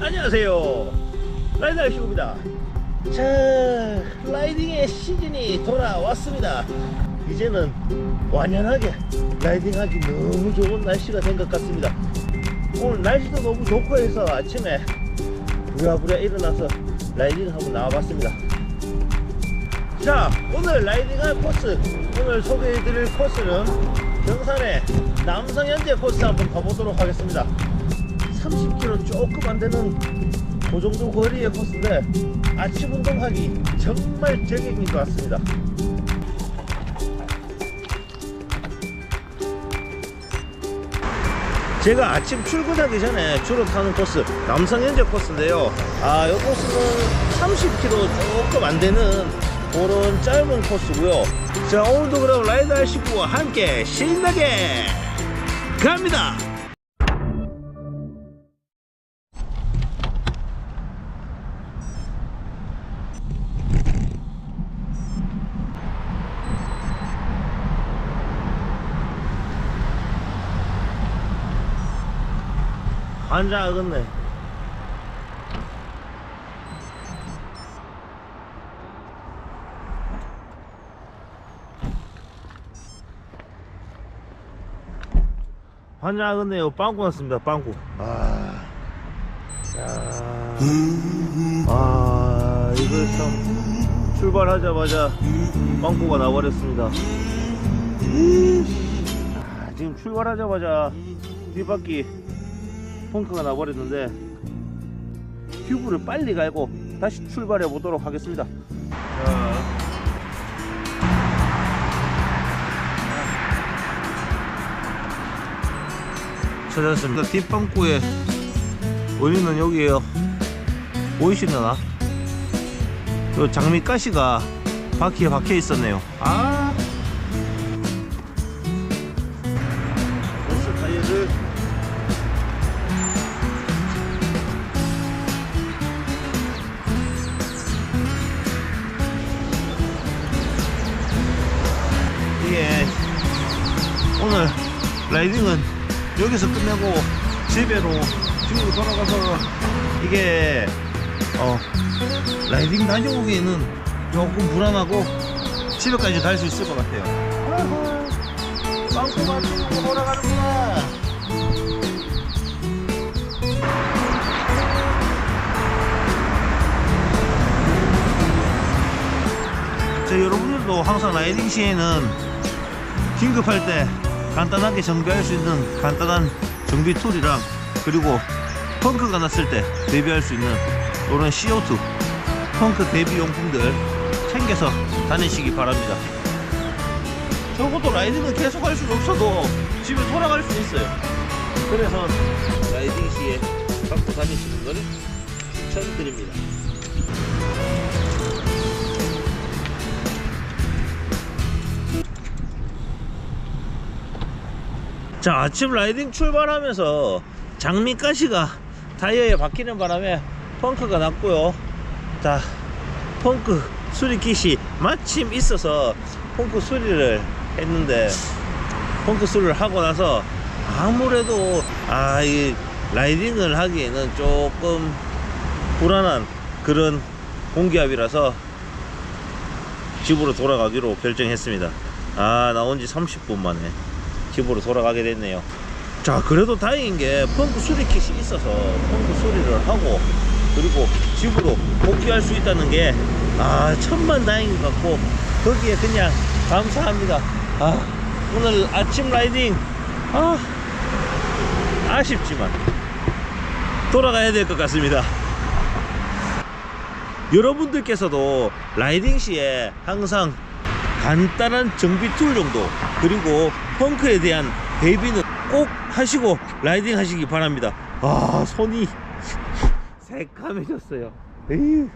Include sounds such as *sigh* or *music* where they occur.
안녕하세요. 라이더 알시고입니다. 자 라이딩의 시즌이 돌아왔습니다. 이제는 완연하게 라이딩하기 너무 좋은 날씨가 된 것 같습니다. 오늘 날씨도 너무 좋고 해서 아침에 부랴부랴 일어나서 라이딩하고 나와봤습니다. 자 오늘 라이딩할 코스 오늘 소개해드릴 코스는 경산의 남성현재 코스 한번 가보도록 하겠습니다. 30km 조금 안 되는 그 정도 거리의 코스인데 아침 운동하기 정말 적용인 것 같습니다. 제가 아침 출근하기 전에 주로 타는 코스 남성현재 코스인데요. 아, 이 코스는 30km 조금 안 되는 그런 짧은 코스고요. 자, 오늘도 그럼 라이더 하시고 함께 신나게 갑니다. 환장하겠네. 환장하겠네요. 빵꾸 났습니다. 빵꾸. 아, 야, 아, 이걸 참 출발하자마자 빵꾸가 나버렸습니다. 아, 지금 출발하자마자 뒷바퀴 펑크가 나버렸는데 튜브를 빨리 갈고 다시 출발해 보도록 하겠습니다. 자. 찾았습니다. 뒷방구의 원인은 여기에요. 보이시려나? 요 장미가시가 바퀴에 박혀 있었네요. 아. 오늘 라이딩은 여기서 끝내고 집에로 집으로 돌아가서 이게 어 라이딩 다녀오기에는 조금 불안하고 집에까지 갈 수 있을 것 같아요. 빵꾸 맞추고 돌아가는구나. 자, 여러분들도 항상 라이딩 시에는 긴급할 때 간단하게 정비할 수 있는 간단한 정비 툴이랑 그리고 펑크가 났을 때 대비할 수 있는 이런 CO2 펑크 대비 용품들 챙겨서 다니시기 바랍니다. 적어도 라이딩은 계속 할 수는 없어도 집에 돌아갈 수 있어요. 그래서 라이딩 시에 갖고 다니시는 거를 추천드립니다. 자 아침 라이딩 출발하면서 장미가시가 타이어에 박히는 바람에 펑크가 났고요. 자 펑크 수리 킷이 마침 있어서 펑크 수리를 했는데 펑크 수리를 하고 나서 아무래도 아 이 라이딩을 하기에는 조금 불안한 그런 공기압이라서 집으로 돌아가기로 결정했습니다. 아 나온 지 30분 만에 집으로 돌아가게 됐네요. 자, 그래도 다행인 게 펌프 수리 킷이 있어서 펌프 수리를 하고 그리고 집으로 복귀할 수 있다는 게 아, 천만 다행인 것 같고 거기에 그냥 감사합니다. 아, 오늘 아침 라이딩 아, 아쉽지만 돌아가야 될 것 같습니다. 여러분들께서도 라이딩 시에 항상 간단한 정비 툴 정도 그리고 펑크에 대한 대비는 꼭 하시고 라이딩 하시기 바랍니다. 아 손이 *laughs* 새까매졌어요. 에휴